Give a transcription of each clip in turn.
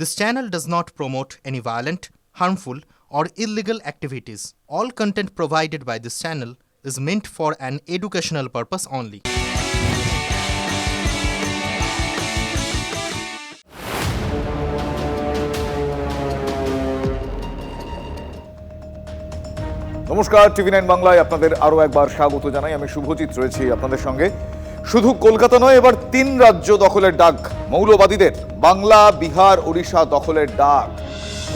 This channel does not promote any violent, harmful, or illegal activities. All content provided by this channel is meant for an educational purpose only. নমস্কার TV nine বাংলায় আপনাদের আরও একবার স্বাগত জানাই আমি শুভজিৎ রয়েছি আপনাদের সঙ্গে শুধু কলকাতা নয়, এবার তিন রাজ্য দখলের ডাক। মৌলবাদীদের, বাংলা, বিহার, ওড়িশা দখলের ডাক।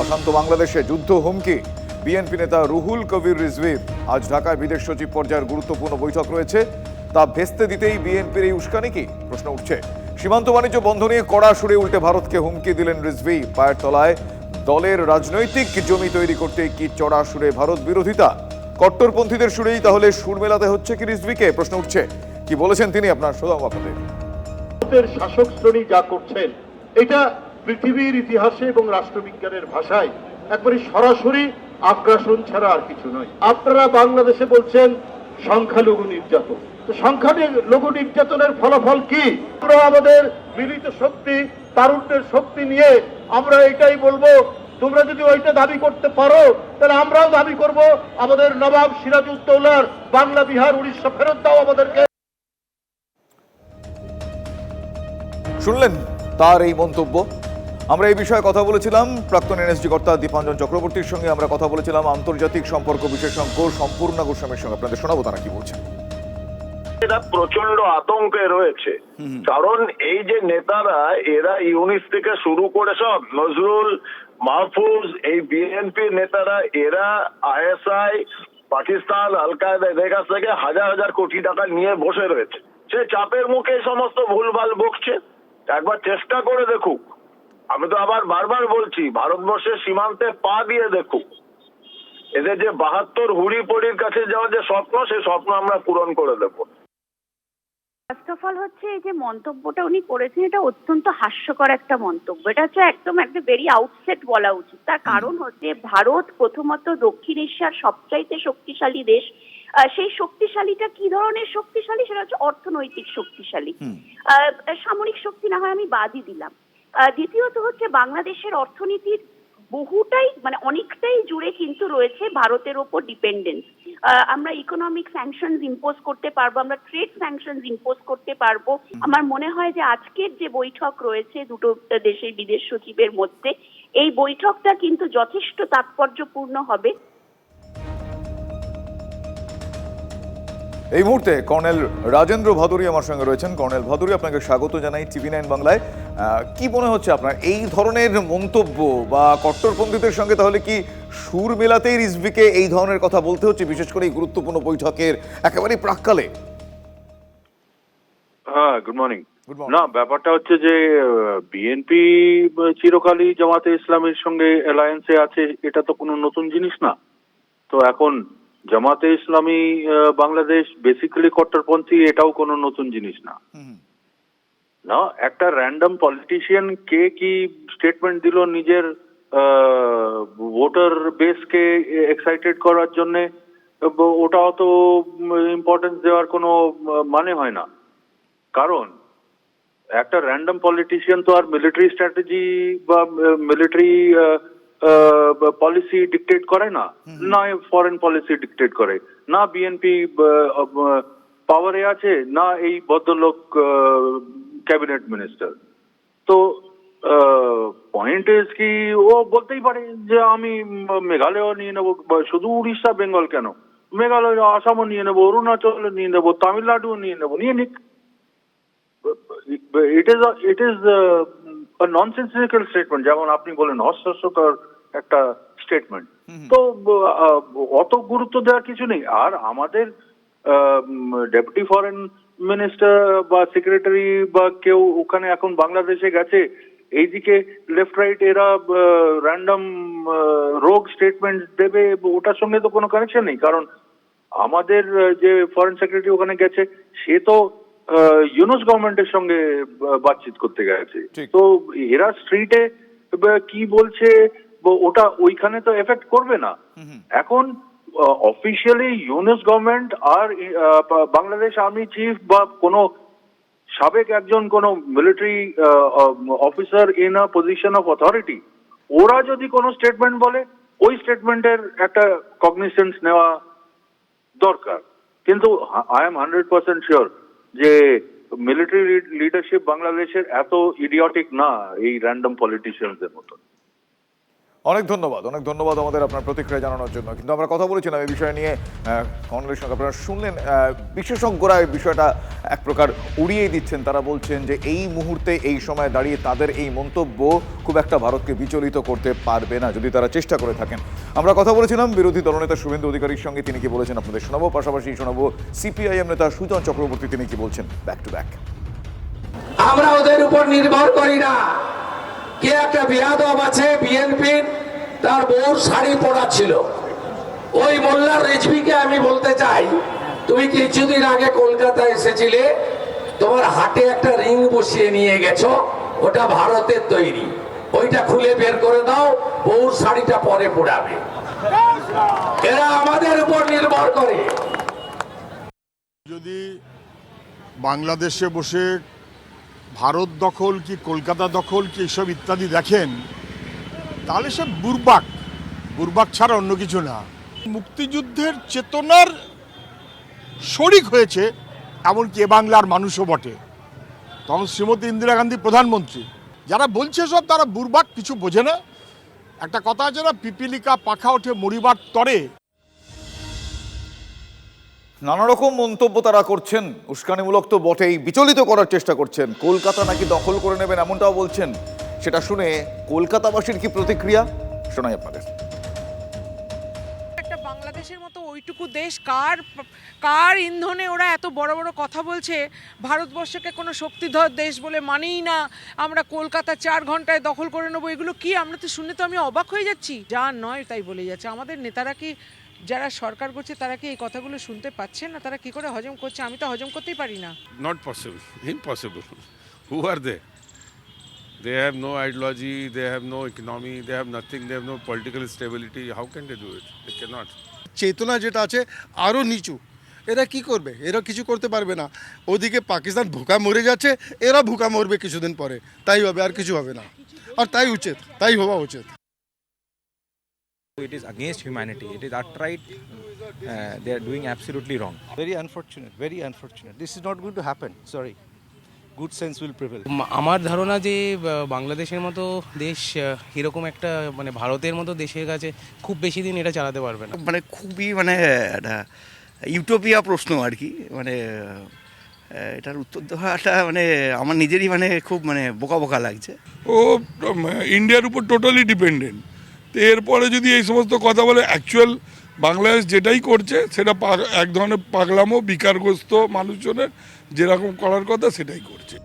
অশান্ত বাংলাদেশে যুদ্ধ হুমকি। বিএনপি নেতা রুহুল কবির রিজভির। আজ ঢাকায় বিদেশ সচিব পর্যায়ের গুরুত্বপূর্ণ বৈঠক রয়েছে। তা ভেস্তে দিতেই বিএনপির এই উস্কানি কি? প্রশ্ন উঠছে। সীমান্ত বাণিজ্য বন্ধ নিয়ে কড়া সুরে উল্টে ভারতকে হুমকি দিলেন রিজভি পায়ের তলায় দলের রাজনৈতিক জমি তৈরি করতে কি চড়া সুরে ভারত বিরোধিতা? কট্টরপন্থীদের সুরেই তাহলে সুর মেলাতে হচ্ছে কি রিজভিকে? প্রশ্ন উঠছে। কি বলেছেন তিনি আপনার শোনাব আপনাদের শাসক শ্রেণি যা করছেন, এটা পৃথিবীর ইতিহাসে এবং রাষ্ট্রবিজ্ঞানের ভাষায় একবারে সরাসরি আগ্রাসন ছাড়া আর কিছু নয়। আপনারা বাংলাদেশে বলছেন সংখ্যালঘু নির্যাতন। তো সংখ্যালঘু নির্যাতনের ফলাফল কি? আমরা আমাদের মিলিত শক্তি, তারুণ্যের শক্তি নিয়ে আমরা এটাই বলব, তোমরা যদি ওইটা দাবি করতে পারো, তাহলে আমরাও দাবি করব, আমাদের নবাব সিরাজউদ্দৌলার বাংলা বিহার উড়িষ্যা ফেরত দাও আমাদেরকে। শুনলেন তার এই মন্তব্য? আমরা এই বিষয়ে কথা বলেছিলাম প্রাক্তন এনএসজি কর্তা দীপাঞ্জন চক্রবর্তীর সঙ্গে আমরা কথা বলেছিলাম আন্তর্জাতিক সম্পর্ক বিশেষজ্ঞ সম্পূর্ণ গোস্বামীর সঙ্গে। আপনাদের শোনাবো তারা কি বলছেন। এরা প্রচণ্ড আতঙ্কে রয়েছে। কারণ এই যে নেতারা এরা ইউনিস থেকে শুরু করে সব নজরুল মাহফুজ এই বিএনপি নেতারা এরা আইএসআই পাকিস্তান আল কায়দা এদের কাছ থেকে হাজার হাজার কোটি টাকা নিয়ে বসে রয়েছে। সে চাপের মুখে সমস্ত ভুলভাল বকছে। একবার চেষ্টা করে দেখুক। আমি তো আবার বারবার বলছি ভারতবর্ষের সীমান্তে পা দিয়ে দেখুক। এদের যে বাহাত্তর হুড়ি পড়ির কাছে যাওয়ার যে স্বপ্ন সেই স্বপ্ন আমরা পূরণ করে দেবো। ফার্স্ট অফ অল হচ্ছে এই যে মন্তব্যটা উনি করেছেন এটা অত্যন্ত হাস্যকর একটা মন্তব্য। এটা হচ্ছে একদম একটা ভেরি আউটসেট বলা উচিত। তার কারণ হচ্ছে ভারত প্রথমত দক্ষিণ এশিয়ার সবচাইতে শক্তিশালী দেশ। সেই শক্তিশালীটা কি ধরনের শক্তিশালী? সেটা হচ্ছে অর্থনৈতিক শক্তিশালী। সামরিক শক্তি না হয় আমি বাদই দিলাম। দ্বিতীয়ত হচ্ছে বাংলাদেশের অর্থনীতির বহুটাই মানে অনেকটাই জুড়ে কিন্তু রয়েছে ভারতের ওপর ডিপেন্ডেন্স আমরা ইকোনমিক স্যাংশনস ইম্পোজ করতে পারব আমরা ট্রেড স্যাংশনস ইম্পোজ করতে পারব। আমার মনে হয় যে আজকের যে বৈঠক রয়েছে দুটো দেশের বিদেশ সচিবের মধ্যে এই বৈঠকটা কিন্তু যথেষ্ট তাৎপর্যপূর্ণ হবে। এই মুহূর্তে কর্নেল রাজেন্দ্র ভাদুরী আমার সঙ্গে রয়েছেন। কর্নেল ভাদুরী আপনাকে স্বাগত জানাই টিভি নাইন বাংলায়। কি মনে হচ্ছে আপনার? এই ধরনের মন্তব্য বা কট্টরপন্থীদের সঙ্গে তাহলে কি সুর মেলাতেই রিজভিকে এই ধরনের কথা বলতে হচ্ছে বিশেষ করে এই গুরুত্বপূর্ণ বৈঠকের একেবারেই প্রাককালে? হ্যাঁ গুড মর্নিং. না ব্যাপারটা হচ্ছে যে বিএনপি চিরকালই জামাতে ইসলামের সঙ্গে অ্যালায়েন্সে আছে এটা তো কোনো নতুন জিনিস না। তো এখন জামাতে ইসলামী বাংলাদেশ বেসিক্যালি কট্টরপন্থী এটাও কোনো নতুন জিনিস না। না একটা র্যান্ডম পলিটিশিয়ান কে কি স্টেটমেন্ট দিল নিজের ভোটার বেসকে এক্সাইটেড করার জন্য? ওটা অত ইম্পর্টেন্স দেওয়ার কোনো মানে হয় না। কারণ একটা র্যান্ডম পলিটিশিয়ান তো আর মিলিটারি স্ট্র্যাটেজি বা মিলিটারি পলিসি ডিকটেট করে না। না ফরেন পলিসি ডিকটেট করে। না বিএনপি পাওয়ারে আছে না এই ভদ্রলোক ক্যাবিনেট মিনিস্টার তো পয়েন্ট ইজ কি ও বলতেই পারে যে আমি মেঘালয় নিয়ে নেব শুধু উড়িষ্যা বেঙ্গল কেন? মেঘালয় আসামও নিয়ে নেব অরুণাচল নিয়ে নেব তামিলনাড়ু নিয়ে নেব নিয়ে নিক। It is it is nonsensical statement যেমন আপনি বলেন হাস্যকর একটা স্টেটমেন্ট তো অত গুরুত্ব দেওয়ার কিছু নেই। আর আমাদের ডেপুটি ফরেন মিনিস্টার বা সেক্রেটারি বা কেউ ওখানে এখন বাংলাদেশে গেছে এইদিকে লেফট রাইট এরা র্যান্ডম রোগ স্টেটমেন্ট দেবে ওটার সঙ্গে তো কোনো কানেকশন নেই। কারণ আমাদের যে ফরেন সেক্রেটারি ওখানে গেছে সে তো ইউনুস গভর্নমেন্টের সঙ্গে বাতচিত করতে গেছে। তো এরা স্ট্রিটে কি বলছে ওটা ওইখানে তো এফেক্ট করবে না। এখন অফিসিয়ালি ইউনুস গভর্নমেন্ট আর বাংলাদেশ আর্মি চিফ বা কোনো সাবেক একজন কোন military officer in a position of authority ওরা যদি কোনো স্টেটমেন্ট বলে ওই স্টেটমেন্টের একটা কগনিসেন্স নেওয়া দরকার। কিন্তু I am hundred percent sure যে মিলিটারি লিডারশিপ বাংলাদেশের এত ইডিয়টিক না এই র্যান্ডম পলিটিশিয়ানদের মতো অনেক ধন্যবাদ অনেক ধন্যবাদ আমাদের আপনার প্রতিক্রিয়া জানানোর জন্য। কিন্তু আমরা কথা বলেছিলাম এই বিষয় নিয়ে কর্নেলের সঙ্গে আপনারা শুনলেন বিশেষজ্ঞরা এই বিষয়টা এক প্রকার উড়িয়ে দিচ্ছেন। তারা বলছেন যে এই মুহূর্তে, এই সময় দাঁড়িয়ে তাদের এই মন্তব্য খুব একটা ভারতকে বিচলিত করতে পারবে না, যদি তারা চেষ্টা করে থাকেন। আমরা কথা বলেছিলাম বিরোধী দলনেতা শুভেন্দু অধিকারীর সঙ্গে, তিনি কি বলেছেন আপনাদের শোনাবো, পাশাপাশি শোনাবো সিপিআইএম নেতা সুজন চক্রবর্তী, তিনি কি বলছেন? Back to back. আমরা ওদের উপর নির্ভর করি না। কে একটা বিয়াদব আছে বিএনপির তার বউর শাড়ি পরা ছিল। ওই মোল্লার রেজভিকে আমি বলতে চাই, তুমি কিছুদিন আগে কলকাতা এসেছিলে, তোমার হাটে একটা রিং বসিয়ে নিয়ে গেছো, ওটা ভারতের তৈরি। ওইটা খুলে বের করে দাও, বউর শাড়িটা পরে পড়াবে। এরা আমাদের উপর নির্ভর করে। যদি বাংলাদেশে বসে ভারত দখল কি কলকাতা দখল কি এসব ইত্যাদি দেখেন, তাহলে সব বুরবাক। বুরবাক ছাড়া অন্য কিছু না। মুক্তিযুদ্ধের চেতনার শরিক হয়েছে, এমনকি এ বাংলার মানুষও বটে। তখন শ্রীমতী ইন্দিরা গান্ধী প্রধানমন্ত্রী। যারা বলছে সব, তারা বুরবাক কিছু বোঝে না। একটা কথা আছে না, পিপিলিকা পাখা ওঠে মরিবার তরে। নানা রকম মন্তব্য তারা করছেন। উস্কানিমূলক তো বটেই, বিচলিত করার চেষ্টা করছেন। কলকাতা নাকি দখল করে নেবেন এমনটাও বলছেন। সেটা শুনে কলকাতাবাসীর কি প্রতিক্রিয়া? শোনাই আপনাদের। একটা বাংলাদেশের মতো ওইটুকু দেশ, কার কার ইন্ধনে ওরা এত বড় বড় কথা বলছে? ভারতবর্ষকে কোনো শক্তিধর দেশ বলে মানেই না। আমরা কলকাতা চার ঘন্টায় দখল করে নেব, এগুলো কি? আমরা তো শুনে তো আমি অবাক হয়ে যাচ্ছি। যা নয় তাই বলে যাচ্ছে। আমাদের নেতারা কি যারা সরকার করছে তারা কি এই কথাগুলো শুনতে পাচ্ছে না? তারা কি করে হজম করছে? আমি তো হজম করতেই পারি না। Not possible impossible who are they they have no ideology they have no economy they have nothing they have no political stability how can they do it they can not চেতনা যেটা আছে আরও নিচু। এরা কি করবে? এরা কিছু করতে পারবে না। ওদিকে পাকিস্তান ভুকা মরে যাচ্ছে এরা ভুকা মরবে কিছুদিন পরে। তাই হবে আর কিছু হবে না। আর তাই উচিত তাই হওয়া উচিত। It is against humanity. It is outright. Uh, they are doing absolutely wrong. Very unfortunate, very unfortunate. This is not going to happen. Sorry. Good sense will prevail. আমার ধারণা যে বাংলাদেশের মতো দেশ এরকম একটা মানে ভারতের মতো দেশের কাছে খুব বেশি দিন এটা চালাতে পারবে না মানে খুবই মানে একটা ইউটোপিয়া প্রশ্ন আর কি মানে এটার উত্তর দেওয়াটা মানে আমার নিজেরই মানে খুব মানে বোকা বোকা লাগছে ও ইন্ডিয়ার উপর টোটালি ডিপেন্ডেন্ট তো এরপরে যদি এই সমস্ত কথা বলে অ্যাকচুয়াল বাংলাদেশ যেটাই করছে, সেটা এক ধরনের পাগলামো, বিকারগ্রস্ত মানুষজনের যেরকম করার কথা সেটাই করছে।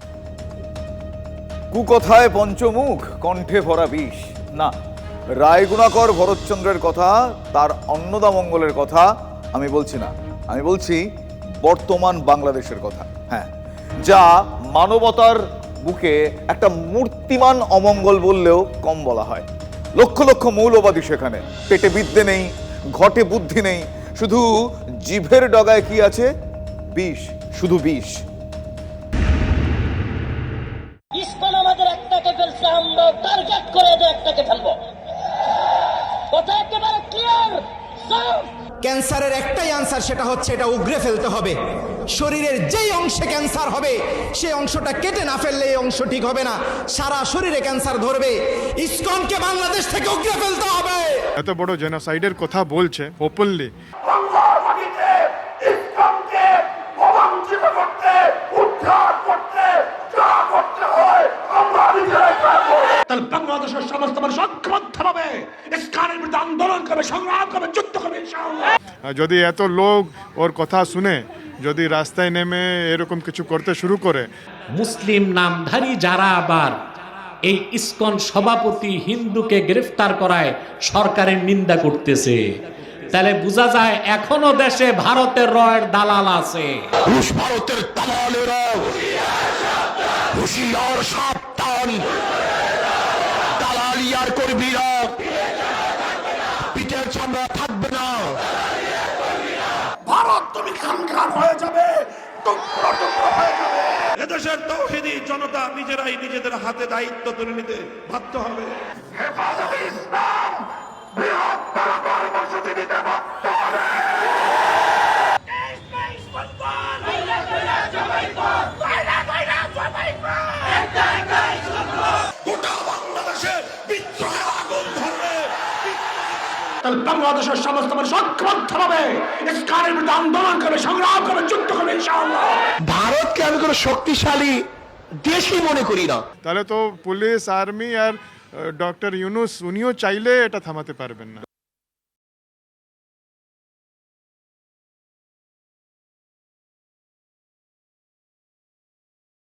কুকথায় পঞ্চমুখ, কণ্ঠে ভরা বিষ। না, রায়গুণাকর ভরতচন্দ্রের কথা, তার অন্নদামঙ্গলের কথা আমি বলছি না। আমি বলছি বর্তমান বাংলাদেশের কথা। হ্যাঁ যা মানবতার বুকে একটা মূর্তিমান অমঙ্গল বললেও কম বলা হয়। লক্ষ লক্ষ মৌলবাদী সেখানে। পেটে বিদ্যে নেই ঘটে বুদ্ধি নেই। শুধু জিভের ডগায় কি আছে? বিষ শুধু বিষ। ইসকন আমাদের একটাকে ফেলছে আমরা টার্গেট করে এদের একটাকে ফেলব। কথা একেবারে ক্লিয়ার ক্যান্সারের একটাই আনসার সেটা হচ্ছে এটা উগরে ফেলতে হবে। শরীরের যেই অংশে ক্যান্সার হবে সেই অংশটা কেটে না ফেললে এই অংশ ঠিক হবে না। সারা শরীরে ক্যান্সার ধরবে। ইসকনকে বাংলাদেশ থেকে উগরে ফেলতে হবে। এত বড় জেনোসাইডের কথা বলছে ওপেনলি তাহলে বাংলাদেশের সমস্ত মানুষ ঐক্যবদ্ধ হবে। ইসকানের বিরুদ্ধে আন্দোলন করবে সংগ্রাম করবে যুদ্ধ করবে যদি এত লোক ওর কথা শুনে যদি রাস্তায় নেমে এরকম কিছু করতে শুরু করে। মুসলিম নামধারী যারা আবার এই ইসকন সভাপতি হিন্দুকে গ্রেফতার করায় সরকারের নিন্দা করতেছে তাহলে বোঝা যায় এখনও দেশে ভারতের রয়ের দালাল আছে। রুশ ভারতের দালালেরা হুশিয়ার সাবধান। দালালিয়ার কর্মীরা পিঠের চামড়া তুমি খান খান হয়ে যাবে। এদেশের তৌহিদি জনতা নিজেরাই নিজেদের হাতে দায়িত্ব তুলে নিতে বাধ্য হবে হেফাজতে ইসলাম বৃহত্তর কর্মসূচি দিতে বাধ্য হবে গোটা বাংলাদেশে বিদ্রোহের আগুন ধরবে বাংলাদেশের সমস্ত মানুষ ঐক্যবদ্ধ হবে ইসলামের বিরুদ্ধে আন্দোলন করবে সংগ্রাম করবে যুদ্ধ করবে ইনশাআল্লাহ। ভারতকে আমি কোনো শক্তিশালী দেশই মনে করি না। তাহলে তো পুলিশ আর্মি আর ডক্টর ইউনুস উনিও চাইলে এটা থামাতে পারবেন না।